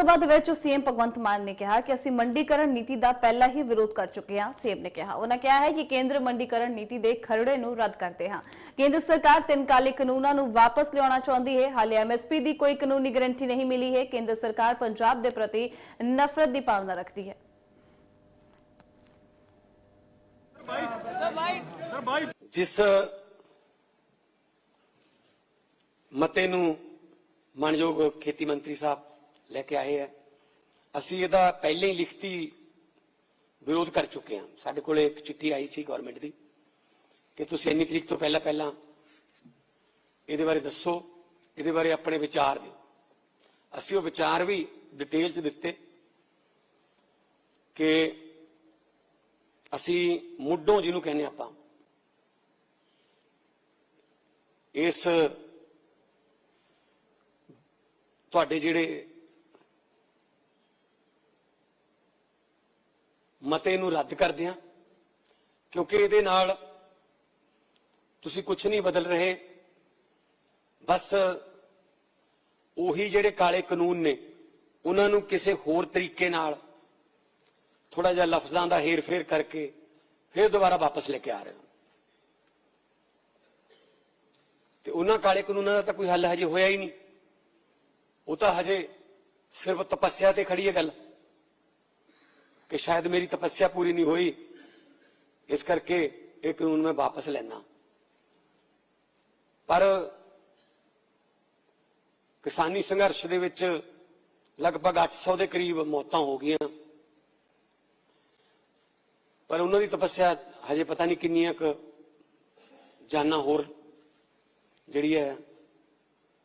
ਸਭਾ ਦੇ ਵਿੱਚ ਸੀਐਮ ਭਗਵੰਤ ਮਾਨ ਨੇ ਕਿਹਾ ਕਿ ਅਸੀਂ ਮੰਡੀਕਰਨ ਨੀਤੀ ਦਾ ਪਹਿਲਾਂ ਹੀ ਵਿਰੋਧ ਕਰ ਚੁੱਕੇ ਹਾਂ, ਸੀਐਮ ਨੇ ਕਿਹਾ। ਉਹਨਾਂ ਕਿਹਾ ਹੈ ਕਿ ਕੇਂਦਰ ਮੰਡੀਕਰਨ ਨੀਤੀ ਦੇ ਖਰੜੇ ਨੂੰ ਰੱਦ ਕਰਦੇ ਹਾਂ। ਕੇਂਦਰ ਸਰਕਾਰ ਤਿੰਨ ਕਾਲੇ ਕਾਨੂੰਨਾਂ ਨੂੰ ਵਾਪਸ ਲਿਆਉਣਾ ਚਾਹੁੰਦੀ ਹੈ। ਹਾਲੇ ਐਮਐਸਪੀ ਦੀ ਕੋਈ ਕਾਨੂੰਨੀ ਗਾਰੰਟੀ ਨਹੀਂ ਮਿਲੀ ਹੈ। ਕੇਂਦਰ ਸਰਕਾਰ ਪੰਜਾਬ ਦੇ ਪ੍ਰਤੀ ਨਫ਼ਰਤ ਦੀ ਭਾਵਨਾ ਰੱਖਦੀ ਹੈ। ਜਿਸ ਮਤੇ ਨੂੰ ਮਾਨਯੋਗ ਖੇਤੀ ਮੰਤਰੀ ਸਾਹਿਬ ਲੈ ਕੇ ਆਏ ਹੈ ਅਸੀਂ ਇਹਦਾ ਪਹਿਲਾਂ ਹੀ ਲਿਖਤੀ ਵਿਰੋਧ ਕਰ ਚੁੱਕੇ ਹਾਂ। ਸਾਡੇ ਕੋਲੇ ਇੱਕ ਚਿੱਠੀ ਆਈ ਸੀ ਗਵਰਨਮੈਂਟ ਦੀ ਕਿ ਤੁਸੀਂ ਇੰਨੀ ਤਰੀਕ ਤੋਂ ਪਹਿਲਾਂ ਪਹਿਲਾਂ ਇਹਦੇ ਬਾਰੇ ਦੱਸੋ, ਇਹਦੇ ਬਾਰੇ ਆਪਣੇ ਵਿਚਾਰ ਦਿਓ। ਅਸੀਂ ਉਹ ਵਿਚਾਰ ਵੀ ਡਿਟੇਲ ਚ ਦਿੱਤੇ ਕਿ ਅਸੀਂ ਮੁੱਢੋਂ ਜਿਹਨੂੰ ਕਹਿੰਦੇ ਆਪਾਂ, ਇਸ ਤੁਹਾਡੇ ਜਿਹੜੇ ਮਤੇ ਨੂੰ ਰੱਦ ਕਰਦੇ ਹਾਂ, ਕਿਉਂਕਿ ਇਹਦੇ ਨਾਲ ਤੁਸੀਂ ਕੁਝ ਨਹੀਂ ਬਦਲ ਰਹੇ। ਬਸ ਉਹੀ ਜਿਹੜੇ ਕਾਲੇ ਕਾਨੂੰਨ ਨੇ, ਉਹਨਾਂ ਨੂੰ ਕਿਸੇ ਹੋਰ ਤਰੀਕੇ ਨਾਲ ਥੋੜਾ ਜਿਹਾ ਲਫ਼ਜ਼ਾਂ ਦਾ ਹੇਰ-ਫੇਰ ਕਰਕੇ ਫਿਰ ਦੁਬਾਰਾ ਵਾਪਸ ਲੈ ਕੇ ਆ ਰਹੇ ਹੋ। ਤੇ ਉਹਨਾਂ ਕਾਲੇ ਕਾਨੂੰਨਾਂ ਦਾ ਤਾਂ ਕੋਈ ਹੱਲ ਹਜੇ ਹੋਇਆ ਹੀ ਨਹੀਂ। ਉਹ ਤਾਂ ਹਜੇ ਸਿਰਫ ਤਪੱਸਿਆ ਤੇ ਖੜੀ ਹੈ ਗੱਲ। ਕਿ ਸ਼ਾਇਦ ਮੇਰੀ ਤਪੱਸਿਆ ਪੂਰੀ ਨਹੀਂ ਹੋਈ ਇਸ ਕਰਕੇ ਇਹ ਕਾਨੂੰਨ ਮੈਂ ਵਾਪਸ ਲੈਣਾ ਪਰ ਕਿਸਾਨੀ ਸੰਘਰਸ਼ ਦੇ ਵਿੱਚ ਲਗਭਗ 800 ਦੇ ਕਰੀਬ ਮੌਤਾਂ ਹੋ ਗਈਆਂ ਪਰ ਉਹਨਾਂ ਦੀ ਤਪੱਸਿਆ ਹਜੇ ਪਤਾ ਨਹੀਂ ਕਿੰਨੀਆਂ ਕੁ ਜਾਨਾਂ ਹੋਰ ਜਿਹੜੀ ਹੈ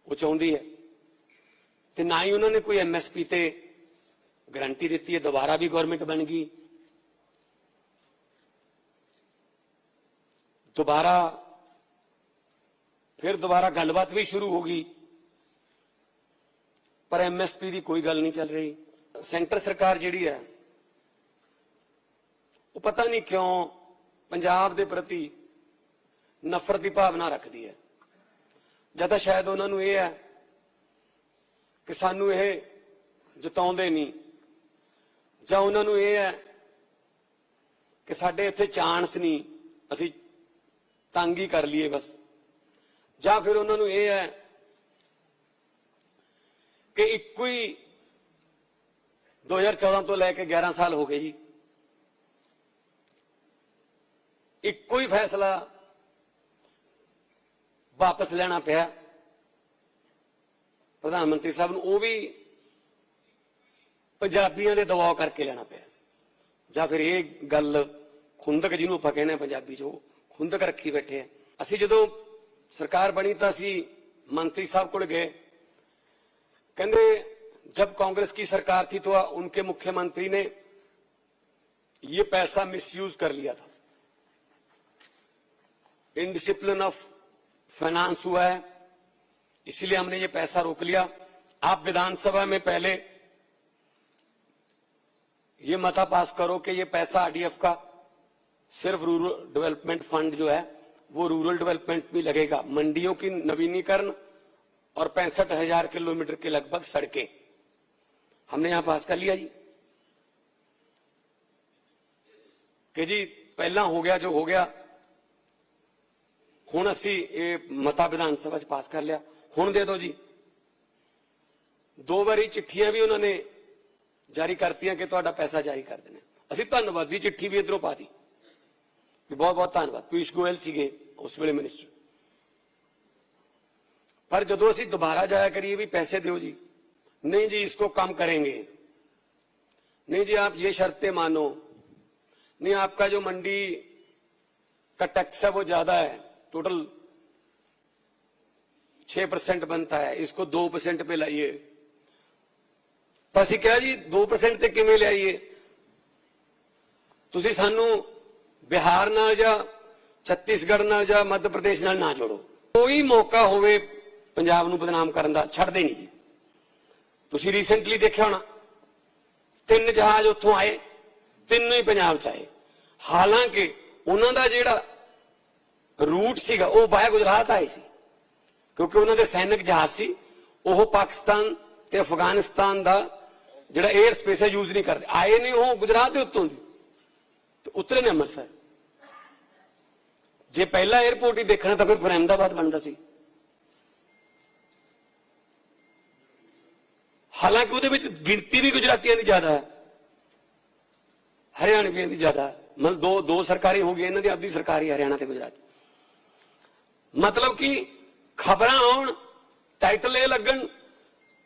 ਉਹ ਚਾਹੁੰਦੀ ਹੈ ਤੇ ਨਾ ਹੀ ਉਹਨਾਂ ਨੇ ਕੋਈ ਐਮਐਸਪੀ ਤੇ ਗਰੰਟੀ ਦਿੱਤੀ ਹੈ, ਦੁਬਾਰਾ ਵੀ ਗਵਰਨਮੈਂਟ ਬਣ ਗਈ। ਦੁਬਾਰਾ ਫਿਰ ਦੁਬਾਰਾ ਗੱਲਬਾਤ ਵੀ ਸ਼ੁਰੂ ਹੋ ਗਈ। ਪਰ ਐਮਐਸਪੀ ਦੀ ਕੋਈ ਗੱਲ ਨਹੀਂ ਚੱਲ ਰਹੀ। ਸੈਂਟਰ ਸਰਕਾਰ ਜਿਹੜੀ ਹੈ, ਉਹ ਪਤਾ ਨਹੀਂ ਕਿਉਂ ਪੰਜਾਬ ਦੇ ਪ੍ਰਤੀ ਨਫ਼ਰਤ ਦੀ ਭਾਵਨਾ ਰੱਖਦੀ ਹੈ। ਜਾਂ ਤਾਂ ਸ਼ਾਇਦ ਉਹਨਾਂ ਨੂੰ ਇਹ ਹੈ ਕਿ ਸਾਨੂੰ ਇਹ ਜਿਤਾਉਂਦੇ ਨਹੀਂ। ਜਾਂ ਉਹਨਾਂ ਨੂੰ ਇਹ ਹੈ ਕਿ ਸਾਡੇ ਇੱਥੇ ਚਾਂਸ ਨਹੀਂ, ਅਸੀਂ ਤੰਗ ਹੀ ਕਰ ਲਈਏ ਬਸ। ਜਾਂ ਫਿਰ ਉਹਨਾਂ ਨੂੰ ਇਹ ਹੈ ਕਿ ਇੱਕੋ ਹੀ 2014 ਤੋਂ ਲੈ ਕੇ 11 ਸਾਲ ਹੋ ਗਏ ਜੀ। ਇੱਕੋ ਹੀ ਫੈਸਲਾ ਵਾਪਸ ਲੈਣਾ ਪਿਆ। ਪ੍ਰਧਾਨ ਮੰਤਰੀ ਸਾਹਿਬ ਨੂੰ ਉਹ ਵੀ ਪੰਜਾਬੀਆਂ ਦੇ ਦਬਾਅ ਕਰਕੇ ਲੈਣਾ ਪਿਆ ਜਾਂ ਫਿਰ ਇਹ ਗੱਲ ਖੁੰਦਕ ਜਿਹਨੂੰ ਆਪਾਂ ਕਹਿੰਦੇ ਆ ਪੰਜਾਬੀ ਚ ਉਹ ਖੁੰਦਕ ਰੱਖੀ ਬੈਠੇ ਆ ਅਸੀਂ ਜਦੋਂ ਸਰਕਾਰ ਬਣੀ ਤਾਂ ਅਸੀਂ ਮੰਤਰੀ ਸਾਹਿਬ ਕੋਲ ਗਏ कहते जब कांग्रेस की सरकार थी तो उनके मुख्यमंत्री ने ये पैसा मिसयूज कर लिया था इनडिसिप्लिन ऑफ फाइनेंस हुआ है इसलिए हमने ये पैसा रोक लिया आप विधानसभा में पहले ये मता पास करो कि ये पैसा आरडीएफ का सिर्फ़ रूरल डेवलपमेंट फंड जो है, वो रूरल डेवलपमेंट भी लगेगा। मंडियों की नवीनीकरण और पैंसठ हज़ार किलोमीटर के लगभग सड़कें। हमने यहाँ पास कर लिया जी। कि जी, पहला हो गया जो हो गया हूँ असी मता विधानसभा पास कर लिया। हूँ दे दो जी। दो बारी चिट्ठिया भी उन्होंने ਜਾਰੀ ਕਰਤੀਆਂ ਕਿ ਤੁਹਾਡਾ ਪੈਸਾ ਜਾਰੀ ਕਰ ਦੇਣਾ ਅਸੀਂ ਧੰਨਵਾਦੀ ਚਿੱਠੀ ਵੀ ਇਧਰੋਂ ਪਾਤੀ ਵੀ ਬਹੁਤ ਬਹੁਤ ਧੰਨਵਾਦ ਪੀਸ਼ ਗੋਇਲ ਸੀਗੇ ਉਸ ਵੇਲੇ ਮਿਨਿਸਟਰ पर जदों ਅਸੀਂ दोबारा जाया करिए भी पैसे दो जी नहीं जी इसको कम करेंगे नहीं जी आप ये शर्तें मानो नहीं आपका जो मंडी का टैक्स है वो ज्यादा है टोटल छह परसेंट बनता है इसको दो परसेंट पे लाइए ਤਾਂ ਅਸੀਂ ਕਿਹਾ ਜੀ 2% ਤੇ ਕਿਵੇਂ ਲਿਆਈਏ? ਤੁਸੀਂ ਸਾਨੂੰ ਬਿਹਾਰ ਨਾਲ ਜਾਂ ਛੱਤੀਸਗੜ੍ਹ ਨਾਲ ਜਾਂ ਮੱਧ ਪ੍ਰਦੇਸ਼ ਨਾਲ ਨਾ ਜੋੜੋ। ਕੋਈ ਮੌਕਾ ਹੋਵੇ ਪੰਜਾਬ ਨੂੰ ਬਦਨਾਮ ਕਰਨ ਦਾ, ਛੱਡਦੇ ਨਹੀਂ ਜੀ। ਤੁਸੀਂ ਰੀਸੈਂਟਲੀ ਦੇਖਿਆ ਹੋਣਾ, ਤਿੰਨ ਜਹਾਜ਼ ਉੱਥੋਂ ਆਏ, ਤਿੰਨੋਂ ਹੀ ਪੰਜਾਬ ਚ ਆਏ। ਹਾਲਾਂਕਿ ਉਹਨਾਂ ਦਾ ਜਿਹੜਾ ਰੂਟ ਸੀਗਾ, ਉਹ ਬਾਇਆ ਗੁਜਰਾਤ ਆਏ ਸੀ। ਕਿਉਂਕਿ ਉਹਨਾਂ ਦੇ ਸੈਨਿਕ ਜਹਾਜ਼ ਸੀ, ਉਹ ਪਾਕਿਸਤਾਨ ਤੇ ਅਫਗਾਨਿਸਤਾਨ ਦਾ ਜਿਹੜਾ 에ਅਰ ਸਪੇਸ ਹੈ ਯੂਜ਼ ਨਹੀਂ ਕਰਦੇ। ਆਏ ਨਹੀਂ ਉਹ ਗੁਜਰਾਤ ਦੇ ਉੱਤੋਂ ਦੀ। ਤੇ ਉਤਰੇ ਨੇ ਅੰਮ੍ਰਿਤਸਰ। ਜੇ ਪਹਿਲਾ 에ਅਰਪੋਰਟ ਹੀ ਦੇਖਣਾ ਤਾਂ ਫਿਰ ਫਰਹਿਮਦਾਬਾਦ ਬਣਦਾ ਸੀ। ਹਾਲਾਂਕਿ ਉਹਦੇ ਵਿੱਚ ਗਿਣਤੀ ਵੀ ਗੁਜਰਾਤੀਆਂ ਦੀ ਜ਼ਿਆਦਾ ਹੈ। ਹਰਿਆਣਵੀਆਂ ਦੀ ਜ਼ਿਆਦਾ ਮਤਲਬ ਦੋ ਦੋ ਸਰਕਾਰੀ ਹੋ ਗਈ ਇਹਨਾਂ ਦੀ ਆਪਦੀ ਸਰਕਾਰੀ ਹਰਿਆਣਾ ਤੇ ਗੁਜਰਾਤ। ਮਤਲਬ ਕਿ ਖਬਰਾਂ ਆਉਣ ਟਾਈਟਲ ਇਹ ਲੱਗਣ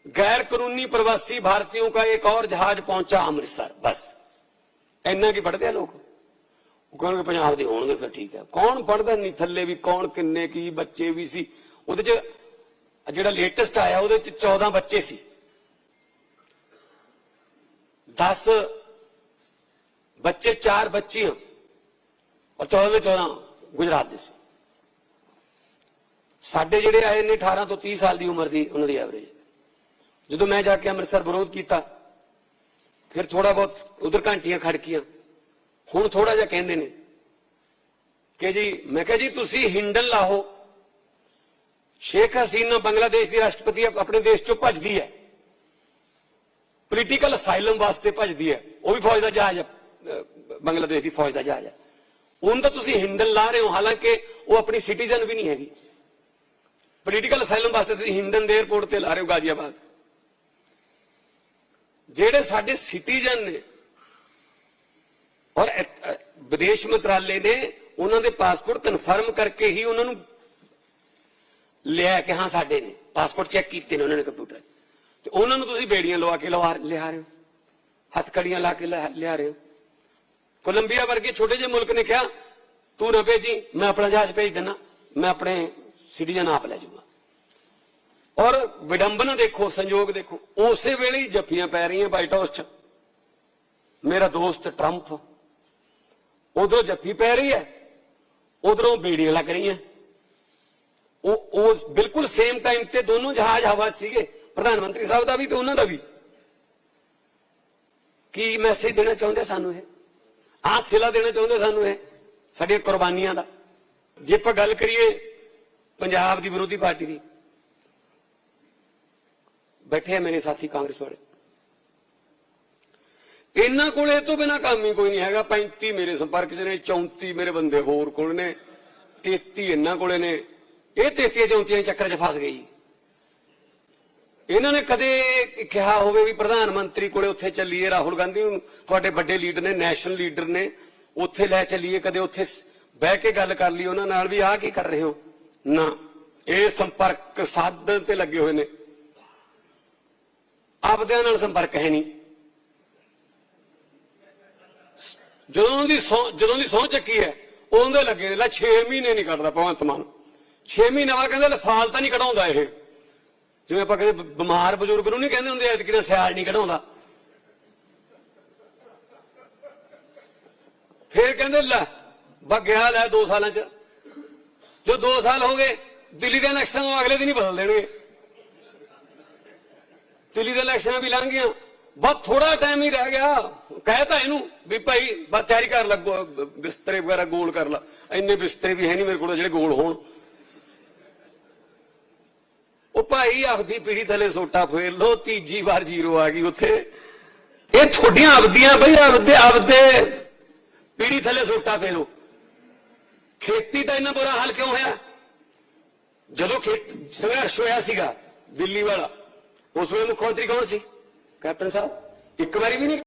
गैर कानूनी प्रवासी भारतीयों का एक और जहाज पहुंचा अमृतसर बस ਇੰਨਾ ਕੀ ਪੜਦੇ ਆ ਲੋਕ ਉਹ ਕਹਿੰਦੇ ਪੰਜਾਬ ਦੇ ਹੋਣਗੇ ਫਿਰ ਠੀਕ ਹੈ ਕੌਣ ਪੜਦਾ ਨਹੀਂ ਥੱਲੇ ਵੀ ਕੌਣ ਕਿੰਨੇ ਕੀ ਬੱਚੇ ਵੀ ਸੀ ਉਹਦੇ ਚ ਜਿਹੜਾ ਲੇਟੈਸਟ ਆਇਆ ਉਹਦੇ ਚ 14 ਬੱਚੇ ਸੀ 10 ਬੱਚੇ 4 ਬੱਚੀਆਂ ਔਰ 14 ਦੇ 14 ਗੁਜਰਾਤ ਦੇ ਸੀ ਸਾਡੇ ਜਿਹੜੇ ਆਏ ਨੇ 18 ਤੋਂ 30 ਸਾਲ ਦੀ ਉਮਰ ਦੀ ਉਹਨਾਂ ਦੀ ਐਵਰੇਜ ਜਦੋਂ ਮੈਂ ਜਾ ਕੇ ਅੰਮ੍ਰਿਤਸਰ ਵਿਰੋਧ ਕੀਤਾ, ਫਿਰ ਥੋੜਾ ਬਹੁਤ ਉਧਰ ਘੰਟੀਆਂ ਖੜਕੀਆਂ ਹੁਣ ਥੋੜਾ ਜਿਹਾ ਕਹਿੰਦੇ ਨੇ ਕਿ ਜੀ, ਮੈਂ ਕਿਹਾ ਜੀ, ਤੁਸੀਂ ਹਿੰਡਨ ਲਾਹੋ। ਸ਼ੇਖ ਹਸੀਨਾ ਬੰਗਲਾਦੇਸ਼ ਦੀ ਰਾਸ਼ਟਰਪਤੀ ਆਪਣੇ ਦੇਸ਼ ਚੋਂ ਭੱਜਦੀ ਹੈ। ਪੋਲੀਟੀਕਲ ਅਸਾਈਲਮ ਵਾਸਤੇ ਭੱਜਦੀ ਹੈ। ਉਹ ਵੀ ਫੌਜ ਦਾ ਜਹਾਜ਼ ਹੈ ਬੰਗਲਾਦੇਸ਼ ਦੀ ਫੌਜ ਦਾ ਜਹਾਜ਼ ਹੈ। ਉਹਨੂੰ ਤਾਂ ਤੁਸੀਂ ਹਿੰਡਨ ਲਾ ਰਹੇ ਹੋ, ਹਾਲਾਂਕਿ ਉਹ ਆਪਣੀ ਸਿਟੀਜ਼ਨ ਵੀ ਨਹੀਂ ਹੈਗੀ। ਪੋਲੀਟੀਕਲ ਅਸਾਈਲਮ ਵਾਸਤੇ ਤੁਸੀਂ ਹਿੰਡਨ ਦੇ 에ਅਰਪੋਰਟ ਤੇ ਲਾ ਰਹੇ ਹੋ, ਗਾਜ਼ੀਆਬਾਦ। ਜਿਹੜੇ ਸਾਡੇ ਸਿਟੀਜ਼ਨ ਨੇ ਔਰ ਵਿਦੇਸ਼ ਮੰਤਰਾਲੇ ਨੇ ਉਹਨਾਂ ਦੇ ਪਾਸਪੋਰਟ ਕਨਫਰਮ ਕਰਕੇ ਹੀ ਉਹਨਾਂ ਨੂੰ ਲਿਆ ਕਿ ਹਾਂ ਸਾਡੇ ਨੇ। ਪਾਸਪੋਰਟ ਚੈੱਕ ਕੀਤੇ ਨੇ ਉਹਨਾਂ ਨੇ ਕੰਪਿਊਟਰ। ਤੇ ਉਹਨਾਂ ਨੂੰ ਤੁਸੀਂ ਬੇੜੀਆਂ ਲਵਾ ਕੇ ਲਵਾ ਲਿਆ ਰਹੇ ਹੋ। ਹੱਥਕੜੀਆਂ ਲਾ ਕੇ ਲਿਆ ਲਿਆ ਰਹੇ ਹੋ। ਕੋਲੰਬੀਆ ਵਰਗੇ ਛੋਟੇ ਜਿਹੇ ਮੁਲਕ ਨੇ ਕਿਹਾ, ਤੂੰ ਨਾ ਭੇਜੀ, ਮੈਂ ਆਪਣਾ ਜਹਾਜ਼ ਭੇਜ ਦੇਣਾ ਮੈਂ ਆਪਣੇ ਸਿਟੀਜ਼ਨ ਆਪ ਲੈ ਜਾਊਗਾ। ਔਰ ਵਿਡੰਬਨਾ ਦੇਖੋ, ਸੰਯੋਗ ਦੇਖੋ। ਉਸੇ ਵੇਲੇ ਹੀ ਜੱਫੀਆਂ ਪੈ ਰਹੀਆਂ ਵਾਈਟ ਹਾਊਸ 'ਚ। ਮੇਰਾ ਦੋਸਤ ਟਰੰਪ, ਉਧਰੋਂ ਜੱਫੀ ਪੈ ਰਹੀ ਹੈ, ਉਧਰੋਂ ਬੀੜੀਆਂ ਲੱਗ ਰਹੀਆਂ। ਉਹ ਉਸ ਬਿਲਕੁਲ ਸੇਮ ਟਾਈਮ ਤੇ ਦੋਨੋਂ ਜਹਾਜ਼ ਹਵਾ ਸੀਗੇ। ਪ੍ਰਧਾਨ ਮੰਤਰੀ ਸਾਹਿਬ ਦਾ ਵੀ ਤੇ ਉਹਨਾਂ ਦਾ ਵੀ। ਕੀ ਮੈਸੇਜ ਦੇਣਾ ਚਾਹੁੰਦੇ ਸਾਨੂੰ ਇਹ? ਆਹ ਸਿਲਾ ਦੇਣਾ ਚਾਹੁੰਦੇ ਸਾਨੂੰ ਇਹ? ਸਾਡੀਆਂ ਕੁਰਬਾਨੀਆਂ ਦਾ। ਜੇ ਆਪਾਂ ਗੱਲ ਕਰੀਏ ਪੰਜਾਬ ਦੀ ਵਿਰੋਧੀ ਪਾਰਟੀ ਦੀ ਬੈਠੇ ਆ ਮੇਰੇ ਸਾਥੀ ਕਾਂਗਰਸ ਵਾਲੇ। ਇਹਨਾਂ ਕੋਲ ਇਹ ਤੋਂ ਬਿਨਾ ਕੰਮ ਹੀ ਕੋਈ ਨਹੀਂ ਹੈਗਾ। 35 ਮੇਰੇ ਸੰਪਰਕ 'ਚ ਨੇ 34 ਮੇਰੇ ਬੰਦੇ ਹੋਰ ਕੋਲ ਨੇ 33 ਇਹਨਾਂ ਕੋਲੇ ਨੇ। ਇਹ 33 34 ਚੱਕਰ 'ਚ ਫਸ ਗਈ ਇਹਨਾਂ ਨੇ ਕਦੇ ਕਿਹਾ ਹੋਵੇ ਵੀ ਪ੍ਰਧਾਨ ਮੰਤਰੀ ਕੋਲੇ ਉੱਥੇ ਚੱਲੀਏ, ਰਾਹੁਲ ਗਾਂਧੀ ਨੂੰ ਤੁਹਾਡੇ ਵੱਡੇ ਲੀਡਰ ਨੇ, ਨੈਸ਼ਨਲ ਲੀਡਰ ਨੇ, ਉੱਥੇ ਲੈ ਚੱਲੀਏ, ਕਦੇ ਉੱਥੇ ਬਹਿ ਕੇ ਗੱਲ ਕਰ ਲਈ ਉਹਨਾਂ ਨਾਲ ਵੀ ਆਹ ਕੀ ਕਰ ਰਹੇ ਹੋ? ਨਾ। ਇਹ ਸੰਪਰਕ ਸਾਧਨ ਤੇ ਲੱਗੇ ਹੋਏ ਨੇ। ਆਪਦਿਆਂ ਨਾਲ ਸੰਪਰਕ ਹੈ ਨਹੀਂ। ਜਦੋਂ ਦੀ ਸਹੁੰ- ਜਦੋਂ ਦੀ ਸਹੁੰ ਚੱਕੀ ਹੈ, ਉਦੋਂ ਦੇ ਲੱਗੇ ਨੇ ਲੈ 6 ਮਹੀਨੇ ਨਹੀਂ ਕੱਢਦਾ ਭਗਵੰਤ ਮਾਨ। 6 ਮਹੀਨੇ ਬਾਅਦ ਕਹਿੰਦਾ ਲੈ ਸਾਲ ਤਾਂ ਨਹੀਂ ਕਢਾਉਂਦਾ ਇਹ। ਜਿਵੇਂ ਆਪਾਂ ਕਹਿੰਦੇ ਬ- ਬਿਮਾਰ ਬਜ਼ੁਰਗ ਨੂੰ ਨਹੀਂ ਕਹਿੰਦੇ ਹੁੰਦੇ, ਐਤਕੀ ਦਾ ਸਿਆਲ ਨਹੀਂ ਕਢਾਉਂਦਾ। ਫੇਰ ਕਹਿੰਦੇ ਲੈ ਬਾ ਗਿਆ ਲੈ 2 ਸਾਲਾਂ ਚ। ਜੋ 2 ਸਾਲ ਹੋ ਗਏ, ਦਿੱਲੀ ਦੇ ਇਲੈਕਸ਼ਨ ਨੂੰ ਅਗਲੇ ਦਿਨ ਹੀ ਬਦਲ ਦੇਣਗੇ। ਦਿੱਲੀ ਦੇ ਇਲੈਕਸ਼ਨਾਂ ਵੀ ਲੰਘ ਗਈਆਂ ਬਸ ਥੋੜਾ ਟਾਈਮ ਹੀ ਰਹਿ ਗਿਆ। ਕਹਿਤਾ ਇਹਨੂੰ ਵੀ ਭਾਈ ਬਸ ਤਿਆਰੀ ਕਰ ਲੱਗੋ ਬਿਸਤਰੇ ਵਗੈਰਾ ਗੋਲ ਕਰ ਲਾ। ਇੰਨੇ ਬਿਸਤਰੇ ਵੀ ਹੈ ਨਹੀਂ ਮੇਰੇ ਕੋਲ ਜਿਹੜੇ ਗੋਲ ਹੋਣ। ਉਹ ਭਾਈ ਆਪਦੀ ਪੀੜੀ ਥੱਲੇ ਸੋਟਾ ਫੇਰ ਲੋ ਤੀਜੀ ਵਾਰ ਜ਼ੀਰੋ ਆ ਗਈ ਉੱਥੇ। ਇਹ ਤੁਹਾਡੀਆਂ ਆਪਦੀਆਂ ਬਈ, ਆਪਦੇ ਆਪਦੇ ਪੀੜੀ ਥੱਲੇ ਸੋਟਾ ਫੇਰੋ। ਖੇਤੀ ਦਾ ਇੰਨਾ ਬੁਰਾ ਹਾਲ ਕਿਉਂ ਹੋਇਆ? ਜਦੋਂ ਖੇਤ ਸੰਘਰਸ਼ ਹੋਇਆ ਸੀਗਾ, ਦਿੱਲੀ ਵਾਲਾ। ਉਸ ਵੇਲੇ ਮੁੱਖ ਮੰਤਰੀ ਕੌਣ ਸੀ? ਕੈਪਟਨ ਸਾਹਿਬ? ਇੱਕ ਵਾਰੀ ਵੀ ਨਹੀਂ